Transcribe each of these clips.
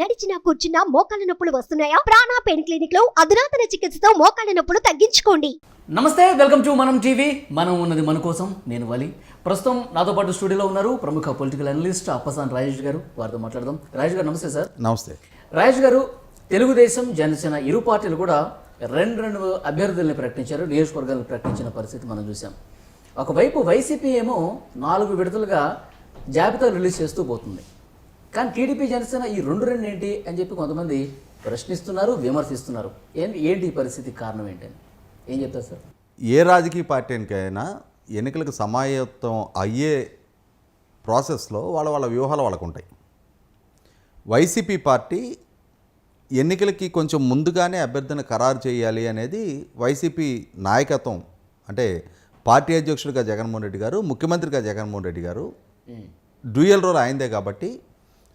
నడిచినా కూర్చున్నా మోకాళ్ళ నొప్పులు వస్తున్నాయా? ప్రాణా పెయిన్ క్లినిక్లో అధునాతన చికిత్సతో మోకాళ్ళ నొప్పులు తగ్గించుకోండి. నమస్తే వెల్కమ్ టు మనం టీవీ. మనం ఉన్నది మన కోసం నేను వలి. ప్రస్తుతం నాతో పాటు స్టూడియోలో ఉన్నారు ప్రముఖ పొలిటికల్ అనలిస్ట్ అప్పసాన్ రాజేష్ గారు. వారితో మాట్లాడదాం. రాజేష్ గారు నమస్తే సార్. నమస్తే. రాజేష్ గారు తెలుగుదేశం జనసేన ఇరు పార్టీలు కూడా రెండు రెండు అభ్యర్థుల్ని ప్రకటించారు నియోజకవర్గాలను ప్రకటించిన పరిస్థితి మనం చూసాం ఒకవైపు వైసీపీ ఏమో నాలుగు విడతలుగా జాబితా రిలీజ్ చేస్తూ పోతుంది. కానీ టీడీపీ జనసేన ఈ రెండు రెండు ఏంటి అని చెప్పి కొంతమంది ప్రశ్నిస్తున్నారు విమర్శిస్తున్నారు. ఏంటి ఏంటి ఈ పరిస్థితి కారణం ఏంటని ఏం చెప్తారు సార్? ఏ రాజకీయ పార్టీకైనా ఎన్నికలకు సమాయత్తం అయ్యే ప్రాసెస్లో వాళ్ళ వాళ్ళ వ్యూహాలు వాళ్ళకు ఉంటాయి. వైసీపీ పార్టీ ఎన్నికలకి కొంచెం ముందుగానే అభ్యర్థిని ఖరారు చేయాలి అనేది వైసీపీ నాయకత్వం అంటే పార్టీ అధ్యక్షుడిగా జగన్మోహన్ రెడ్డి గారు ముఖ్యమంత్రిగా జగన్మోహన్ రెడ్డి గారు డ్యూయల్ రోల్ ఆయనదే కాబట్టి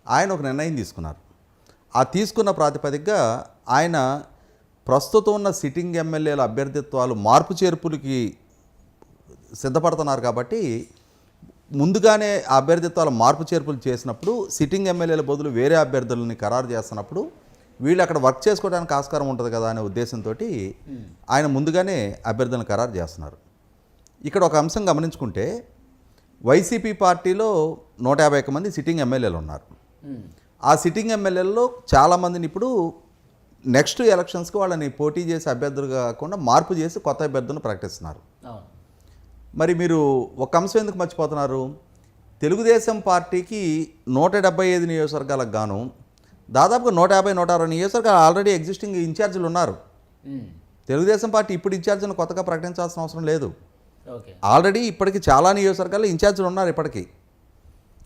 ఆయన ఒక నిర్ణయం తీసుకున్నారు. ఆ తీసుకున్న ప్రాతిపదికగా ఆయన ప్రస్తుతం ఉన్న సిట్టింగ్ ఎమ్మెల్యేల అభ్యర్థిత్వాలు మార్పు చేర్పులకి సిద్ధపడుతున్నారు కాబట్టి ముందుగానే అభ్యర్థిత్వాలు మార్పు చేర్పులు చేసినప్పుడు సిట్టింగ్ ఎమ్మెల్యేల బదులు వేరే అభ్యర్థులని ఖరారు చేస్తున్నప్పుడు వీళ్ళు అక్కడ వర్క్ చేసుకోవడానికి ఆస్కారం ఉంటుంది కదా అనే ఉద్దేశంతో ఆయన ముందుగానే అభ్యర్థులను ఖరారు చేస్తున్నారు. ఇక్కడ ఒక అంశం గమనించుకుంటే వైసీపీ పార్టీలో నూట యాభై మంది సిట్టింగ్ ఎమ్మెల్యేలు ఉన్నారు. ఆ సిట్టింగ్ ఎమ్మెల్యేలలో చాలామందిని ఇప్పుడు నెక్స్ట్ ఎలక్షన్స్కి వాళ్ళని పోటీ చేసే అభ్యర్థులు కాకుండా మార్పు చేసి కొత్త అభ్యర్థులను ప్రకటిస్తున్నారు. మరి మీరు ఒక అంశం ఎందుకు మర్చిపోతున్నారు? తెలుగుదేశం పార్టీకి నూట డెబ్బై ఐదు నియోజకవర్గాలకు గాను దాదాపుగా నూట యాభై నూట అరవై నియోజకవర్గాలు ఆల్రెడీ ఎగ్జిస్టింగ్ ఇన్ఛార్జీలు ఉన్నారు. తెలుగుదేశం పార్టీ ఇప్పుడు ఇన్ఛార్జీని కొత్తగా ప్రకటించాల్సిన అవసరం లేదు. ఆల్రెడీ ఇప్పటికి చాలా నియోజకవర్గాల్లో ఇన్ఛార్జీలు ఉన్నారు ఇప్పటికీ.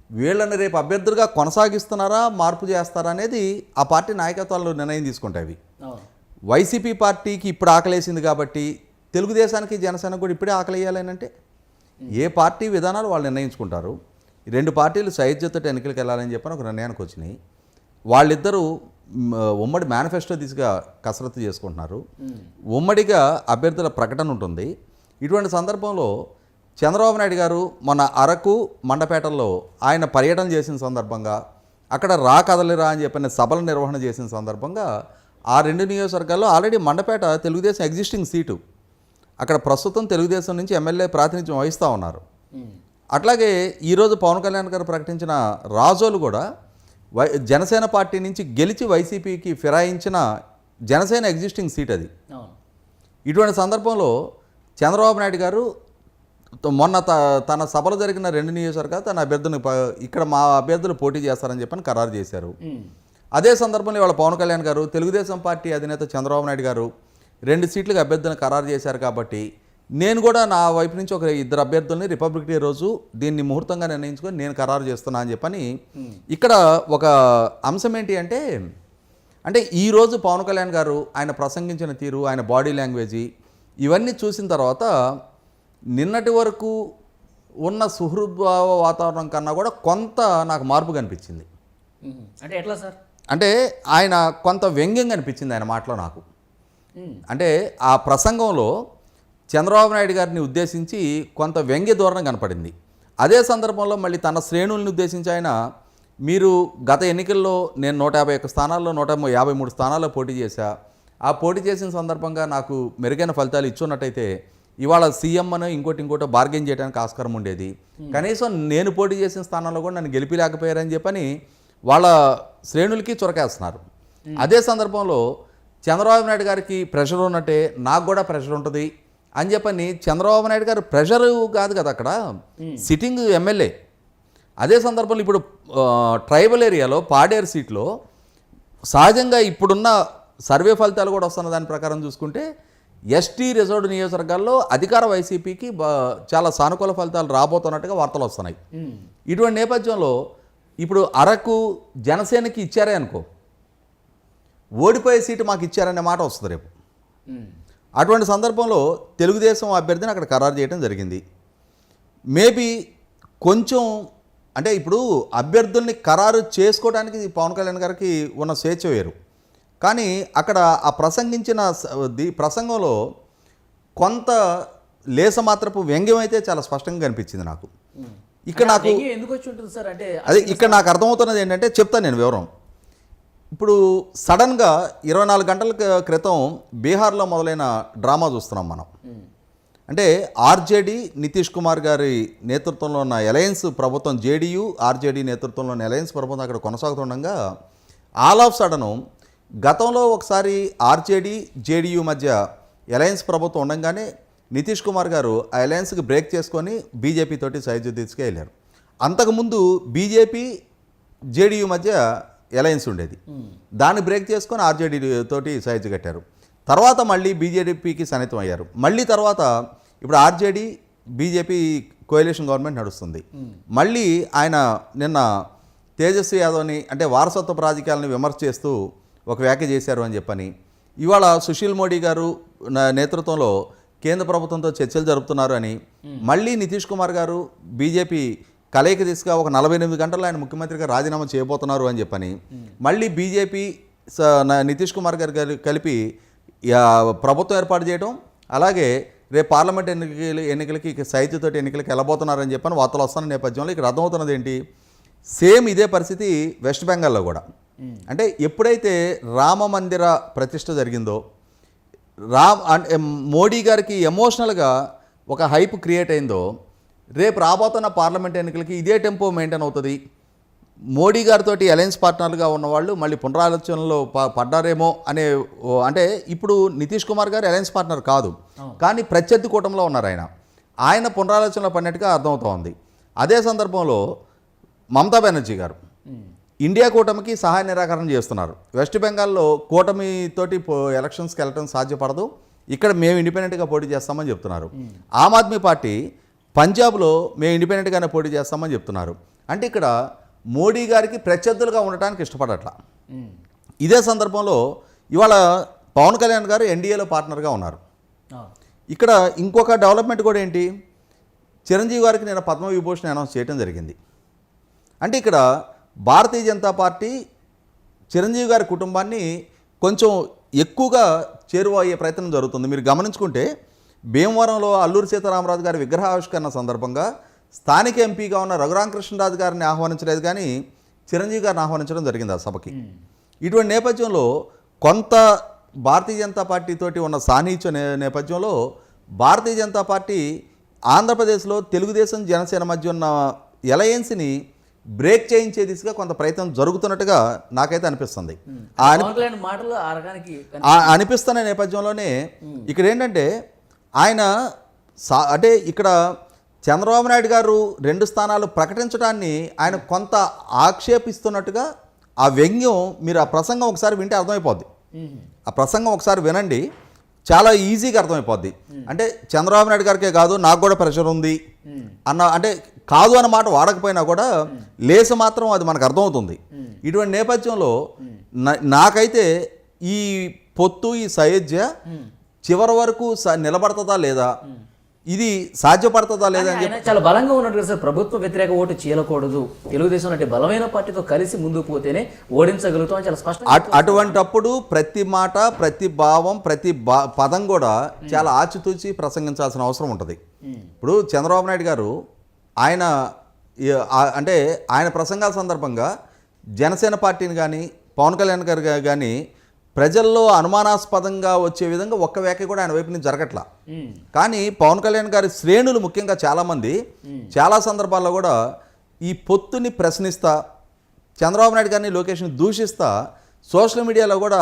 వీళ్ళని రేపు అభ్యర్థులుగా కొనసాగిస్తున్నారా మార్పు చేస్తారా అనేది ఆ పార్టీ నాయకత్వాలు నిర్ణయం తీసుకుంటాయి వైసీపీ పార్టీకి ఇప్పుడు ఆకలేసింది కాబట్టి తెలుగుదేశానికి జనసేనకు కూడా ఇప్పుడే ఆకలేయాలని అంటే ఏ పార్టీ విధానాలు వాళ్ళు నిర్ణయించుకుంటారు. రెండు పార్టీలు సైజ్యతో ఎన్నికలకు వెళ్ళాలని చెప్పని ఒక నిర్ణయానికి వచ్చినాయి. వాళ్ళిద్దరూ ఉమ్మడి మేనిఫెస్టో దిశగా కసరత్తు చేసుకుంటున్నారు. ఉమ్మడిగా అభ్యర్థుల ప్రకటన ఉంటుంది. ఇటువంటి సందర్భంలో చంద్రబాబు నాయుడు గారు మొన్న అరకు మండపేటల్లో ఆయన పర్యటన చేసిన సందర్భంగా అక్కడ రా కదలిరా అని చెప్పిన సభల నిర్వహణ చేసిన సందర్భంగా ఆ రెండు నియోజకవర్గాల్లో already Mandapeta Telugu Desam existing seat అక్కడ ప్రస్తుతం తెలుగుదేశం నుంచి ఎమ్మెల్యే ప్రాతినిధ్యం వహిస్తూ ఉన్నారు. అట్లాగే ఈరోజు పవన్ కళ్యాణ్ గారు ప్రకటించిన రాజోలు కూడా వై జనసేన పార్టీ నుంచి గెలిచి వైసీపీకి ఫిరాయించిన జనసేన ఎగ్జిస్టింగ్ సీట్ అది. ఇటువంటి సందర్భంలో చంద్రబాబు నాయుడు గారు మొన్న త తన సభలో జరిగిన రెండు నియోజకవర్గాలు తన అభ్యర్థుని ప- ఇక్కడ మా అభ్యర్థులు పోటీ చేస్తారని చెప్పని ఖరారు చేశారు. అదే సందర్భంలో ఇవాళ పవన్ కళ్యాణ్ గారు తెలుగుదేశం పార్టీ అధినేత చంద్రబాబు నాయుడు గారు రెండు సీట్లకు అభ్యర్థులను ఖరారు చేశారు కాబట్టి నేను కూడా నా వైపు నుంచి ఒక ఇద్దరు అభ్యర్థుల్ని రిపబ్లిక్ డే రోజు దీన్ని ముహూర్తంగా నిర్ణయించుకొని నేను ఖరారు చేస్తున్నా అని చెప్పని ఇక్కడ ఒక అంశం ఏంటి అంటే అంటే ఈరోజు పవన్ కళ్యాణ్ గారు ఆయన ప్రసంగించిన తీరు ఆయన బాడీ లాంగ్వేజీ ఇవన్నీ చూసిన తర్వాత నిన్నటి వరకు ఉన్న సుహృద్భావ వాతావరణం కన్నా కూడా కొంత నాకు మార్పు కనిపించింది. అంటే ఎట్లా సార్? అంటే ఆయన కొంత వ్యంగ్యంగా అనిపించింది ఆయన మాటలో నాకు. అంటే ఆ ప్రసంగంలో చంద్రబాబు నాయుడు గారిని ఉద్దేశించి కొంత వ్యంగ్య ధోరణి కనపడింది. అదే సందర్భంలో మళ్ళీ తన శ్రేణుల్ని ఉద్దేశించి ఆయన మీరు గత ఎన్నికల్లో నేను నూట యాభై ఒక్క స్థానాల్లో నూట యాభై మూడు స్థానాల్లో పోటీ చేశా. ఆ పోటీ చేసిన సందర్భంగా నాకు మెరుగైన ఫలితాలు ఇచ్చున్నట్టయితే ఇవాళ సీఎం అని ఇంకోటి ఇంకోటి బార్గెన్ చేయడానికి ఆస్కారం ఉండేది. కనీసం నేను పోటీ చేసిన స్థానంలో కూడా నన్ను గెలిపిలేకపోయారని చెప్పని వాళ్ళ శ్రేణులకి చొరకేస్తున్నారు. అదే సందర్భంలో చంద్రబాబు నాయుడు గారికి ప్రెషర్ ఉన్నట్టే నాకు కూడా ప్రెషర్ ఉంటుంది అని చెప్పని చంద్రబాబు నాయుడు గారు ప్రెషర్ కాదు కదా అక్కడ. సిట్టింగ్ ఎమ్మెల్యే అదే సందర్భంలో ఇప్పుడు ట్రైబల్ ఏరియాలో పాడేరు సీట్లో సహజంగా ఇప్పుడున్న సర్వే ఫలితాలు కూడా వస్తున్న దాని ప్రకారం చూసుకుంటే ఎస్టీ రిజర్వ్డ్ నియోజకవర్గాల్లో అధికార వైసీపీకి చాలా సానుకూల ఫలితాలు రాబోతున్నట్టుగా వార్తలు వస్తున్నాయి. ఇటువంటి నేపథ్యంలో ఇప్పుడు అరకు జనసేనకి ఇచ్చారే అనుకో. ఓడిపోయే సీటు మాకు ఇచ్చారనే మాట వస్తుంది రేపు. అటువంటి సందర్భంలో తెలుగుదేశం అభ్యర్థిని అక్కడ ఖరారు చేయడం జరిగింది. మేబీ కొంచెం అంటే ఇప్పుడు అభ్యర్థుల్ని ఖరారు చేసుకోవడానికి పవన్ కళ్యాణ్ గారికి ఉన్న స్వేచ్ఛ వేరు. కానీ అక్కడ ఆ ప్రసంగించిన ది ప్రసంగంలో కొంత లేసమాత్రపు వ్యంగ్యం అయితే చాలా స్పష్టంగా కనిపించింది నాకు. ఇక్కడ నాకు ఎందుకు వచ్చి ఉంటుంది సార్? అంటే అదే ఇక్కడ నాకు అర్థమవుతున్నది ఏంటంటే చెప్తాను నేను వివరం. ఇప్పుడు సడన్గా ఇరవై నాలుగు గంటల క్రితం బీహార్లో మొదలైన డ్రామా చూస్తున్నాం మనం. అంటే ఆర్జేడీ నితీష్ కుమార్ గారి నేతృత్వంలో ఉన్న అలయన్స్ ప్రభుత్వం జేడీయూ ఆర్జేడీ నేతృత్వంలో ఉన్న అలయన్స్ ప్రభుత్వం అక్కడ కొనసాగుతుండగా ఆల్ ఆఫ్ సడను గతంలో ఒకసారి ఆర్జేడీ జేడీయూ మధ్య అలయన్స్ ప్రభుత్వం ఉండగానే నితీష్ కుమార్ గారు ఆ అలయన్స్కి బ్రేక్ చేసుకొని బీజేపీ తోటి సైజు తీసుకెళ్ళారు అంతకుముందు బీజేపీ జేడీయూ మధ్య అలయన్స్ ఉండేది. దాన్ని బ్రేక్ చేసుకొని ఆర్జేడీ తోటి సైజు కట్టారు. తర్వాత మళ్ళీ బీజేపీకి సన్నిహితం అయ్యారు. మళ్ళీ తర్వాత ఇప్పుడు ఆర్జేడీ బీజేపీ కోయలేషన్ గవర్నమెంట్ నడుస్తుంది. మళ్ళీ ఆయన నిన్న తేజస్వి యాదవ్ని అంటే వారసత్వ రాజకీయాలను విమర్శ చేస్తూ ఒక వ్యాఖ్య చేశారు అని చెప్పని. ఇవాళ సుశీల్ మోడీ గారు నా- నేతృత్వంలో కేంద్ర ప్రభుత్వంతో చర్చలు జరుపుతున్నారు అని. మళ్ళీ నితీష్ కుమార్ గారు బీజేపీ కలయిక దిశగా ఒక నలభై ఎనిమిది గంటల్లో ఆయన ముఖ్యమంత్రిగా రాజీనామా చేయబోతున్నారు అని చెప్పని. మళ్ళీ బీజేపీ స- నితీష్ కుమార్ గారు కలిపి ప్రభుత్వం ఏర్పాటు చేయడం అలాగే రేపు పార్లమెంట్ ఎన్నికలు ఎన్నికలకి సైతుతోటి ఎన్నికలకి వెళ్ళబోతున్నారని చెప్పని వార్తలు వస్తున్న నేపథ్యంలో ఇక్కడ అర్థమవుతున్నది ఏంటి? సేమ్ ఇదే పరిస్థితి వెస్ట్ బెంగాల్లో కూడా. అంటే ఎప్పుడైతే రామ మందిర ప్రతిష్ట జరిగిందో రామ్ అంటే మోడీ గారికి ఎమోషనల్గా ఒక హైప్ క్రియేట్ అయిందో రేపు రాబోతున్న పార్లమెంట్ ఎన్నికలకి ఇదే టెంపో మెయింటైన్ అవుతుంది. మోడీ గారితో అలయన్స్ పార్ట్నర్గా ఉన్నవాళ్ళు మళ్ళీ పునరాలోచనలో పడ్డారేమో అనే అంటే ఇప్పుడు నితీష్ కుమార్ గారు అలయన్స్ పార్ట్నర్ కాదు. కానీ ప్రత్యర్థి కూటంలో ఉన్నారు ఆయన. ఆయన పునరాలోచనలో పడినట్టుగా అర్థమవుతోంది. అదే సందర్భంలో మమతా బెనర్జీ గారు. ఇండియా కూటమికి సహాయ నిరాకరణ చేస్తున్నారు. వెస్ట్ బెంగాల్లో కూటమితోటి ఎలక్షన్స్కి వెళ్ళడం సాధ్యపడదు. ఇక్కడ మేము ఇండిపెండెంట్గా పోటీ చేస్తామని చెప్తున్నారు. ఆమ్ ఆద్మీ పార్టీ పంజాబ్లో మేము ఇండిపెండెంట్గానే పోటీ చేస్తామని చెప్తున్నారు. అంటే ఇక్కడ మోడీ గారికి ప్రత్యర్థులుగా ఉండటానికి ఇష్టపడట్ల. ఇదే సందర్భంలో ఇవాళ పవన్ కళ్యాణ్ గారు ఎన్డీఏలో పార్ట్నర్గా ఉన్నారు. ఇక్కడ ఇంకొక డెవలప్మెంట్ కూడా ఏంటి? చిరంజీవి గారికి నేను పద్మవిభూషణ్ అనౌన్స్ చేయడం జరిగింది. అంటే ఇక్కడ భారతీయ జనతా పార్టీ చిరంజీవి గారి కుటుంబాన్ని కొంచెం ఎక్కువగా చేరువ అయ్యే ప్రయత్నం జరుగుతుంది. మీరు గమనించుకుంటే భీమవరంలో అల్లూరి సీతారామరాజు గారి విగ్రహావిష్కరణ సందర్భంగా స్థానిక ఎంపీగా ఉన్న రఘురామకృష్ణరాజు గారిని ఆహ్వానించలేదు కానీ చిరంజీవి గారిని ఆహ్వానించడం జరిగింది ఆ సభకి. ఇటువంటి నేపథ్యంలో కొంత భారతీయ జనతా పార్టీ తోటి ఉన్న సాన్నిహిత్య నేపథ్యంలో భారతీయ జనతా పార్టీ ఆంధ్రప్రదేశ్లో తెలుగుదేశం జనసేన మధ్య ఉన్న ఎలయన్స్ని బ్రేక్ చేయించే దిశగా కొంత ప్రయత్నం జరుగుతున్నట్టుగా నాకైతే అనిపిస్తుంది. మాటలు అనిపిస్తున్న నేపథ్యంలోనే ఇక్కడ ఏంటంటే ఆయన సా అంటే ఇక్కడ చంద్రబాబు నాయుడు గారు రెండు స్థానాలు ప్రకటించడాన్ని ఆయన కొంత ఆక్షేపిస్తున్నట్టుగా ఆ వ్యంగ్యం మీరు ఆ ప్రసంగం ఒకసారి వింటే అర్థమైపోద్ది. ఆ ప్రసంగం ఒకసారి వినండి. చాలా ఈజీగా అర్థమైపోద్ది. అంటే చంద్రబాబు నాయుడు గారికే కాదు నాకు కూడా ప్రెషర్ ఉంది. అన్న అంటే కాదు అన్న మాట వాడకపోయినా కూడా లేసి మాత్రం అది మనకు అర్థమవుతుంది. ఇటువంటి నేపథ్యంలో నాకైతే ఈ పొత్తు ఈ సయోధ్య చివరి వరకు నిలబడుతుందా లేదా? ఇది సాధ్యపడుతుందా లేదా చాలా బలంగా ఉన్నట్టు కదా సార్ ప్రభుత్వ వ్యతిరేక ఓటు చేయకూడదు తెలుగుదేశం అంటే బలమైన పార్టీతో కలిసి ముందుకు పోతేనే ఓడించగలుగుతాం చాలా స్పష్టంగా అట్- అటువంటప్పుడు ప్రతి మాట ప్రతి భావం ప్రతి పదం కూడా చాలా ఆచితూచి ప్రసంగించాల్సిన అవసరం ఉంటుంది. ఇప్పుడు చంద్రబాబు నాయుడు గారు ఆయన అంటే ఆయన ప్రసంగాల సందర్భంగా జనసేన పార్టీని కానీ పవన్ కళ్యాణ్ గారు కానీ ప్రజల్లో అనుమానాస్పదంగా వచ్చే విధంగా ఒక్క వ్యాఖ్య కూడా ఆయన వైపు నుంచి జరగట్లా. కానీ పవన్ కళ్యాణ్ గారి శ్రేణులు ముఖ్యంగా చాలామంది చాలా సందర్భాల్లో కూడా ఈ పొత్తుని ప్రశ్నిస్తా చంద్రబాబు నాయుడు గారిని లోకేష్ని దూషిస్తా సోషల్ మీడియాలో కూడా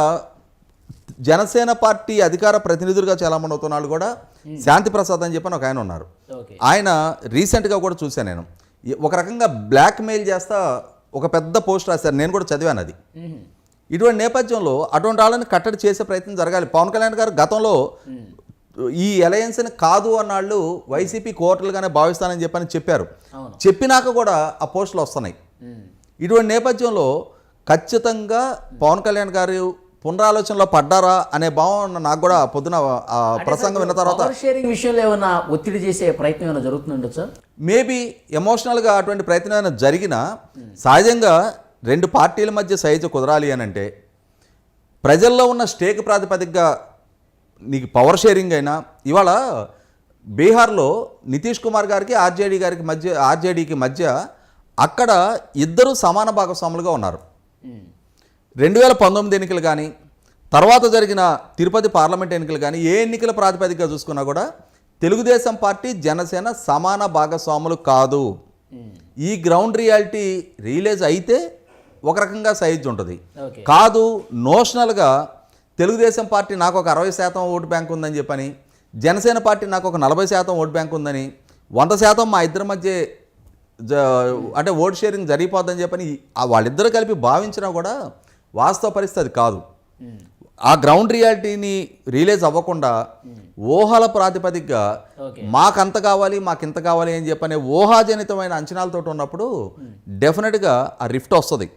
జనసేన పార్టీ అధికార ప్రతినిధులుగా చాలామంది అవుతున్న వాళ్ళు కూడా శాంతి ప్రసాద్ అని చెప్పని ఒక ఆయన ఉన్నారు. ఆయన రీసెంట్గా కూడా చూశాను నేను. ఒక రకంగా బ్లాక్ మెయిల్ చేస్తా ఒక పెద్ద పోస్ట్ రాశారు. నేను కూడా చదివాను అది. మ్మ్. ఇటువంటి నేపథ్యంలో అటువంటి వాళ్ళని కట్టడి చేసే ప్రయత్నం జరగాలి. పవన్ కళ్యాణ్ గారు గతంలో ఈ అలయన్స్ని కాదు అన్నాళ్ళు వైసీపీ కోర్టులుగానే భావిస్తానని చెప్పని చెప్పారు. చెప్పినాక కూడా ఆ పోస్టులు వస్తున్నాయి. ఇటువంటి నేపథ్యంలో ఖచ్చితంగా పవన్ కళ్యాణ్ గారు పునరాలోచనలో పడ్డారా అనే భావన నాకు కూడా పొద్దున ప్రసంగం విన్న తర్వాత షేరింగ్ విషయంలో ఏమైనా ఒత్తిడి చేసే ప్రయత్నం ఏమైనా జరుగుతుందండి సార్? మేబీ ఎమోషనల్గా అటువంటి ప్రయత్నం ఏమైనా జరిగినా సహజంగా రెండు పార్టీల మధ్య సైజు కుదరాలి అని అంటే ప్రజల్లో ఉన్న స్టేక్ ప్రాతిపదికగా నీకు పవర్ షేరింగ్ అయినా ఇవాళ బీహార్లో నితీష్ కుమార్ గారికి ఆర్జేడీ గారికి మధ్య ఆర్జేడీకి మధ్య అక్కడ ఇద్దరు సమాన భాగస్వాములుగా ఉన్నారు. రెండు వేల పంతొమ్మిది ఎన్నికలు కానీ తర్వాత జరిగిన తిరుపతి పార్లమెంట్ ఎన్నికలు కానీ ఏ ఎన్నికల ప్రాతిపదికగా చూసుకున్నా కూడా తెలుగుదేశం పార్టీ జనసేన సమాన భాగస్వాములు కాదు. ఈ గ్రౌండ్ రియాలిటీ రియలైజ్ అయితే ఒక రకంగా సైజ్ ఉంటుంది. కాదు నోషనల్గా తెలుగుదేశం పార్టీ నాకు ఒక అరవై శాతం ఓటు బ్యాంక్ ఉందని చెప్పని జనసేన పార్టీ నాకు ఒక నలభై శాతం ఓటు బ్యాంక్ ఉందని వంద శాతం మా ఇద్దరి మధ్య జ అంటే ఓట్ షేరింగ్ జరిగిపోద్దని చెప్పని వాళ్ళిద్దరూ కలిపి భావించినా కూడా వాస్తవ పరిస్థితి అది కాదు. ఆ గ్రౌండ్ రియాలిటీని రియలైజ్ అవ్వకుండా ఊహల ప్రాతిపదికగా మాకంత కావాలి మాకింత కావాలి అని చెప్పనే ఊహాజనితమైన అంచనాలతో ఉన్నప్పుడు డెఫినెట్గా ఆ రిఫ్ట్ వస్తుంది.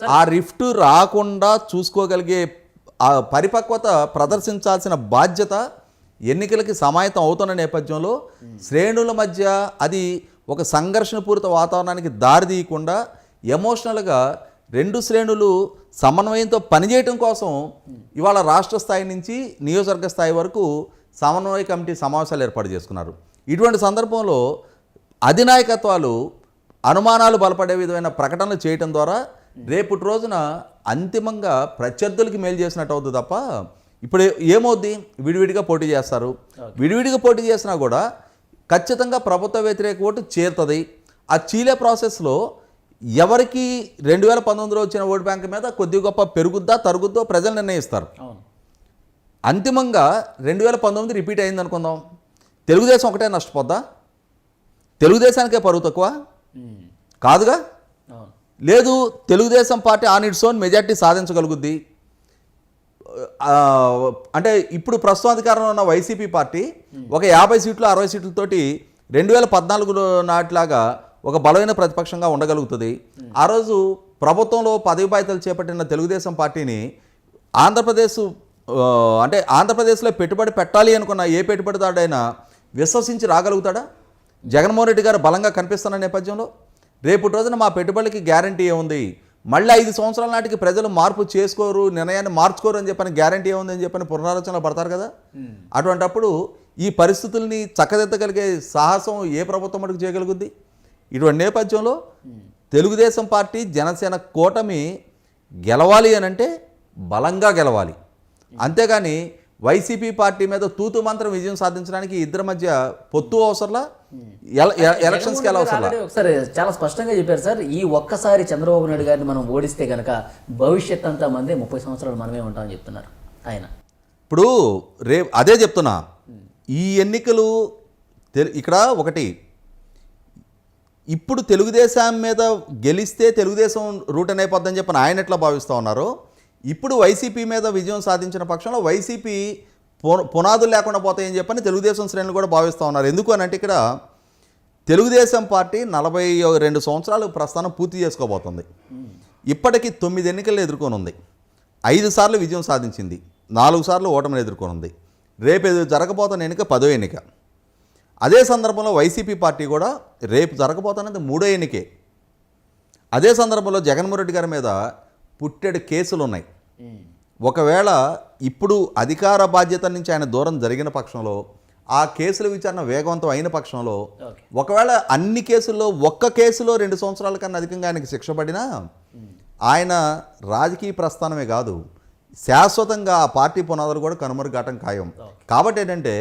ఆ రిఫ్ట్ రాకుండా చూసుకోగలిగే ఆ పరిపక్వత ప్రదర్శించాల్సిన బాధ్యత ఎన్నికలకి సమాయత్తం అవుతున్న నేపథ్యంలో శ్రేణుల మధ్య అది ఒక సంఘర్షణపూరిత వాతావరణానికి దారి తీయకుండా ఎమోషనల్గా రెండు శ్రేణులు సమన్వయంతో పనిచేయటం కోసం ఇవాళ రాష్ట్ర స్థాయి నుంచి నియోజకవర్గ స్థాయి వరకు సమన్వయ కమిటీ సమావేశాలు ఏర్పాటు చేసుకున్నారు. ఇటువంటి సందర్భంలో అధినాయకత్వాలు అనుమానాలు బలపడే విధమైన ప్రకటనలు చేయటం ద్వారా రేపటి రోజున అంతిమంగా ప్రత్యర్థులకి మేలు చేసినట్టు అవుతుంది తప్ప ఇప్పుడు ఏమవుద్ది? విడివిడిగా పోటీ చేస్తారు. విడివిడిగా పోటీ చేసినా కూడా ఖచ్చితంగా ప్రభుత్వ వ్యతిరేక ఓటు చేరుతుంది. ఆ చీలే ప్రాసెస్లో ఎవరికి రెండు వేల పంతొమ్మిదిలో వచ్చిన ఓటు బ్యాంక్ మీద కొద్ది గొప్ప పెరుగుద్దా తరుగుద్దో ప్రజలు నిర్ణయిస్తారు. అంతిమంగా రెండు వేల పంతొమ్మిది రిపీట్ అయింది అనుకుందాం. తెలుగుదేశం ఒకటే నష్టపోద్దా? తెలుగుదేశానికే పరువు తక్కువ. కాదుగా? లేదు Telugu Desam party on its own majority సాధించగలుగుద్ది. అంటే ఇప్పుడు ప్రస్తుతం అధికారంలో ఉన్న వైసీపీ పార్టీ ఒక యాభై సీట్లు అరవై సీట్లతోటి రెండు వేల పద్నాలుగులో నాటిలాగా ఒక బలమైన ప్రతిపక్షంగా ఉండగలుగుతుంది. ఆ రోజు ప్రభుత్వంలో పదవి బాధ్యతలు చేపట్టిన తెలుగుదేశం పార్టీని ఆంధ్రప్రదేశ్ అంటే ఆంధ్రప్రదేశ్లో పెట్టుబడి పెట్టాలి అనుకున్న ఏ పెట్టుబడిదారుడైనా విశ్వసించి రాగలుగుతాడా? జగన్మోహన్ రెడ్డి గారు బలంగా కనిపిస్తున్న నేపథ్యంలో రేపు రోజున మా పెట్టుబడికి గ్యారంటీ ఏముంది? మళ్ళీ ఐదు సంవత్సరాల నాటికి ప్రజలు మార్పు చేసుకోరు నిర్ణయాన్ని మార్చుకోరు అని చెప్పని గ్యారంటీ ఏముంది అని చెప్పని పునరాలోచనలో పడతారు కదా? అటువంటప్పుడు ఈ పరిస్థితుల్ని చక్కదిద్దగలిగే సాహసం ఏ ప్రభుత్వం మటుకు చేయగలుగుద్ది? ఇటువంటి నేపథ్యంలో తెలుగుదేశం పార్టీ జనసేన కూటమి గెలవాలి అని అంటే బలంగా గెలవాలి. అంతేగాని వైసీపీ పార్టీ మీద తూతు మంత్రం విజయం సాధించడానికి ఇద్దరి మధ్య పొత్తు అవసరంలా? ఎలక్షన్స్కి ఎలా అవసరంలా? ఆల్రెడీ ఒకసారి చాలా స్పష్టంగా చెప్పారు సార్ ఈ ఒక్కసారి చంద్రబాబు నాయుడు గారిని మనం ఓడిస్తే గనక భవిష్యత్ అంతా మందే ముప్పై సంవత్సరాలు మనమే ఉంటామని చెప్తున్నారు ఆయన. ఇప్పుడు రే అదే చెప్తున్నా. ఈ ఎన్నికలు ఇక్కడ ఒకటి ఇప్పుడు తెలుగుదేశం మీద గెలిస్తే తెలుగుదేశం రూట్ అయిపోద్దని చెప్పని ఆయన ఎట్లా భావిస్తూ ఉన్నారు ఇప్పుడు వైసీపీ మీద విజయం సాధించిన పక్షంలో వైసీపీ పునాదులు లేకుండా పోతాయని చెప్పని తెలుగుదేశం శ్రేణులు కూడా భావిస్తూ ఉన్నారు. ఎందుకు అనంటే ఇక్కడ తెలుగుదేశం పార్టీ నలభై రెండు సంవత్సరాలు ప్రస్థానం పూర్తి చేసుకోబోతుంది. ఇప్పటికి తొమ్మిది ఎన్నికలు ఎదుర్కొని ఉంది ఐదు సార్లు విజయం సాధించింది. నాలుగు సార్లు ఓటమిని ఎదుర్కొని ఉంది రేపు ఎదు- జరగబోతున్న ఎన్నిక పదో ఎన్నిక. అదే సందర్భంలో వైసీపీ పార్టీ కూడా రేపు జరగబోతున్నది మూడో ఎన్నికే. అదే సందర్భంలో జగన్మోహన్ రెడ్డి గారి మీద పుట్టెడు కేసులు ఉన్నాయి. ఒకవేళ ఇప్పుడు అధికార బాధ్యత నుంచి ఆయన దూరం జరిగిన పక్షంలో ఆ కేసుల విచారణ వేగవంతం అయిన పక్షంలో. ఒకవేళ అన్ని కేసుల్లో ఒక్క కేసులో రెండు సంవత్సరాల కన్నా అధికంగా ఆయనకి శిక్ష పడినా ఆయన రాజకీయ ప్రస్థానమే కాదు శాశ్వతంగా ఆ పార్టీ పునాదులు కూడా కనుమరుగాటం ఖాయం. కాబట్టి ఏంటంటే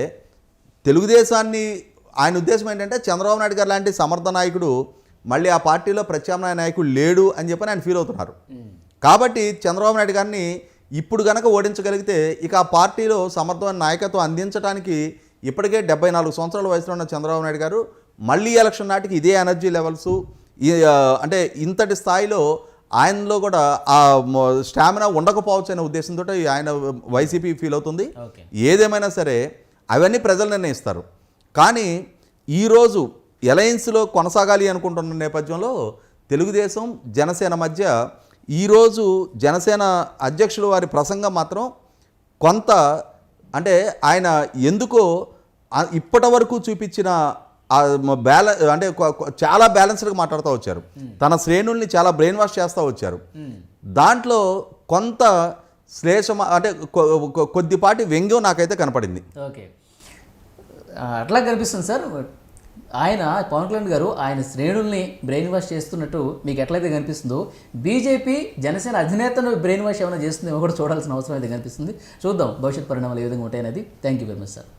తెలుగుదేశాన్ని ఆయన ఉద్దేశం ఏంటంటే చంద్రబాబు నాయుడు గారు లాంటి సమర్థ నాయకుడు మళ్ళీ ఆ పార్టీలో ప్రత్యామ్నాయ నాయకుడు లేడు అని చెప్పని ఆయన ఫీల్ అవుతున్నారు. కాబట్టి చంద్రబాబు నాయుడు గారిని ఇప్పుడు గనక ఓడించగలిగితే ఇక ఆ పార్టీలో సమర్థమైన నాయకత్వం అందించడానికి ఇప్పటికే డెబ్బై నాలుగు సంవత్సరాల వయసులో ఉన్న చంద్రబాబు నాయుడు గారు మళ్ళీ ఎలక్షన్ నాటికి ఇదే ఎనర్జీ లెవెల్స్ అంటే ఇంతటి స్థాయిలో ఆయనలో కూడా ఆ స్టామినా ఉండకపోవచ్చు అనే ఉద్దేశంతో ఆయన వైసీపీ ఫీల్ అవుతుంది. ఏదేమైనా సరే అవన్నీ ప్రజలు నిర్ణయిస్తారు. కానీ ఈరోజు ఎలయన్స్లో కొనసాగాలి అనుకుంటున్న నేపథ్యంలో తెలుగుదేశం జనసేన మధ్య ఈరోజు జనసేన అధ్యక్షులు వారి ప్రసంగం మాత్రం కొంత అంటే ఆయన ఎందుకో ఇప్పటి వరకు చూపించిన బ్యాలెన్స్ అంటే చాలా బ్యాలెన్స్డ్గా మాట్లాడుతూ వచ్చారు. తన శ్రేణుల్ని చాలా బ్రెయిన్ వాష్ చేస్తూ వచ్చారు. దాంట్లో కొంత శ్లేషమ అంటే కొద్దిపాటి వ్యంగ్యం నాకైతే కనపడింది. ఓకే. అట్లా కనిపిస్తుంది సార్. ఆయన పవన్ కళ్యాణ్ గారు ఆయన శ్రేణుల్ని బ్రెయిన్ వాష్ చేస్తున్నట్టు మీకు ఎట్లయితే కనిపిస్తుందో బీజేపీ జనసేన అధినేతను బ్రెయిన్ వాష్ ఏమైనా చేస్తుందేమో కూడా చూడాల్సిన అవసరం అయితే కనిపిస్తుంది. చూద్దాం భవిష్యత్ పరిణామాలు ఏ విధంగా ఉంటాయనేది. Thank you very much sir